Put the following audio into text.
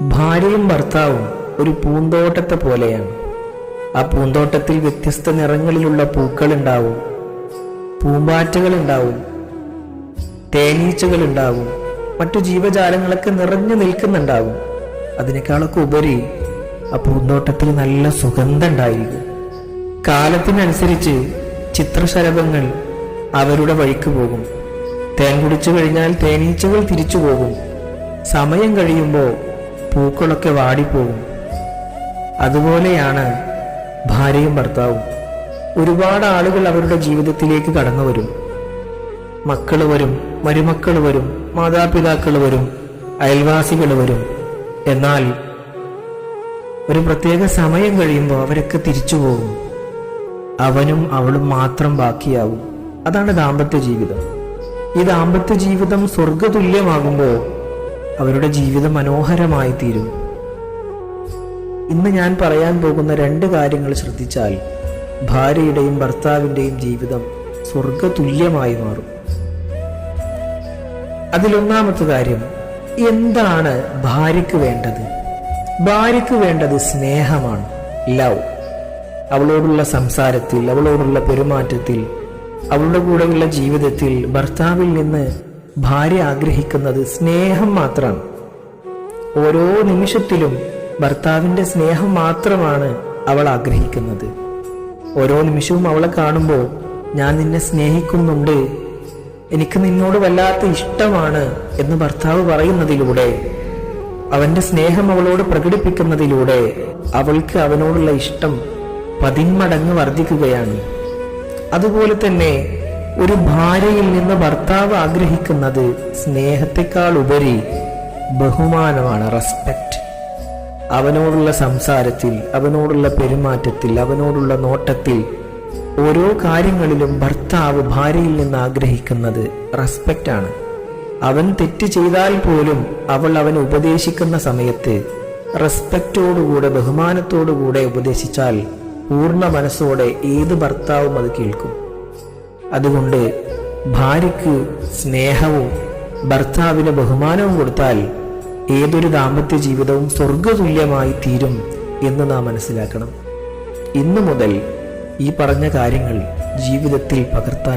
ഭാര്യയും ഭർത്താവും ഒരു പൂന്തോട്ടത്തെ പോലെയാണ്. ആ പൂന്തോട്ടത്തിൽ വ്യത്യസ്ത നിറങ്ങളിലുള്ള പൂക്കൾ ഉണ്ടാവും പൂമ്പാറ്റകൾ ഉണ്ടാവും തേനീച്ചകൾ ഉണ്ടാവും മറ്റു ജീവജാലങ്ങളൊക്കെ നിറഞ്ഞു നിൽക്കുന്നുണ്ടാവും. അതിനേക്കാളൊക്കെ ഉപരി ആ പൂന്തോട്ടത്തിൽ നല്ല സുഗന്ധം ഉണ്ടായിരിക്കും കാലത്തിനനുസരിച്ച് ചിത്രശലഭങ്ങൾ അവരുടെ വഴിക്ക് പോകും. തേൻ കുടിച്ചു കഴിഞ്ഞാൽ തേനീച്ചകൾ തിരിച്ചു പോകും. സമയം കഴിയുമ്പോൾ പൂക്കളൊക്കെ വാടിപ്പോകും. അതുപോലെയാണ് ഭാര്യയും ഭർത്താവും. ഒരുപാട് ആളുകൾ അവരുടെ ജീവിതത്തിലേക്ക് കടന്നു വരും. മക്കൾ വരും മരുമക്കൾ വരും മാതാപിതാക്കൾ വരും അയൽവാസികൾ വരും. എന്നാൽ ഒരു പ്രത്യേക സമയം കഴിയുമ്പോൾ അവരൊക്കെ തിരിച്ചു പോകും. അവനും അവളും മാത്രം ബാക്കിയാവും. അതാണ് ദാമ്പത്യ ജീവിതം. ഈ ദാമ്പത്യ ജീവിതം സ്വർഗതുല്യമാകുമ്പോൾ അവരുടെ ജീവിതം മനോഹരമായി തീരും ഇന്ന് ഞാൻ പറയാൻ പോകുന്ന രണ്ട് കാര്യങ്ങൾ ശ്രദ്ധിച്ചാൽ ഭാര്യയുടെയും ഭർത്താവിന്റെയും ജീവിതം സ്വർഗതുല്യമായി മാറും. അതിലൊന്നാമത്തെ കാര്യം എന്താണ് ഭാര്യയ്ക്ക് വേണ്ടത്? ഭാര്യയ്ക്ക് വേണ്ടത് സ്നേഹമാണ് ലവ്. അവളോടുള്ള സംസാരത്തിൽ അവളോടുള്ള പെരുമാറ്റത്തിൽ അവളുടെ കൂടെയുള്ള ജീവിതത്തിൽ ഭർത്താവിൽ നിന്ന് ഭാര്യ ആഗ്രഹിക്കുന്നത് സ്നേഹം മാത്രമാണ് ഓരോ നിമിഷത്തിലും ഭർത്താവിന്റെ സ്നേഹം മാത്രമാണ് അവൾ ആഗ്രഹിക്കുന്നത്. ഓരോ നിമിഷവും അവളെ കാണുമ്പോൾ ഞാൻ നിന്നെ സ്നേഹിക്കുന്നുണ്ട്. എനിക്ക് നിന്നോട് വല്ലാത്ത ഇഷ്ടമാണ് എന്ന് ഭർത്താവ് പറയുന്നതിലൂടെ അവന്റെ സ്നേഹം അവളോട് പ്രകടിപ്പിക്കുന്നതിലൂടെ അവൾക്ക് അവനോടുള്ള ഇഷ്ടം പതിന്മടങ്ങ് വർദ്ധിക്കുകയാണ്. അതുപോലെ തന്നെ ഒരു ഭാര്യയിൽ നിന്ന് ഭർത്താവ് ആഗ്രഹിക്കുന്നത് സ്നേഹത്തെക്കാൾ ഉപരി ബഹുമാനമാണ് റെസ്പെക്റ്റ് അവനോടുള്ള സംസാരത്തിൽ അവനോടുള്ള പെരുമാറ്റത്തിൽ അവനോടുള്ള നോട്ടത്തിൽ ഓരോ കാര്യങ്ങളിലും ഭർത്താവ് ഭാര്യയിൽ നിന്ന് ആഗ്രഹിക്കുന്നത് റെസ്പെക്റ്റ് ആണ്. അവൻ തെറ്റ് ചെയ്താൽ പോലും അവൾ അവൻ ഉപദേശിക്കുന്ന സമയത്ത് റെസ്പെക്റ്റോടുകൂടെ ബഹുമാനത്തോടുകൂടെ ഉപദേശിച്ചാൽ പൂർണ മനസ്സോടെ ഏത് ഭർത്താവും അത് കേൾക്കും. അതുകൊണ്ട് ഭാര്യയ്ക്ക് സ്നേഹവും ഭർത്താവിന് ബഹുമാനവും കൊടുത്താൽ ഏതൊരു ദാമ്പത്യ ജീവിതവും സ്വർഗതുല്യമായി തീരും എന്ന് നാം മനസ്സിലാക്കണം. ഇന്നു മുതൽ ഈ പറഞ്ഞ കാര്യങ്ങൾ ജീവിതത്തിൽ പകർത്താൻ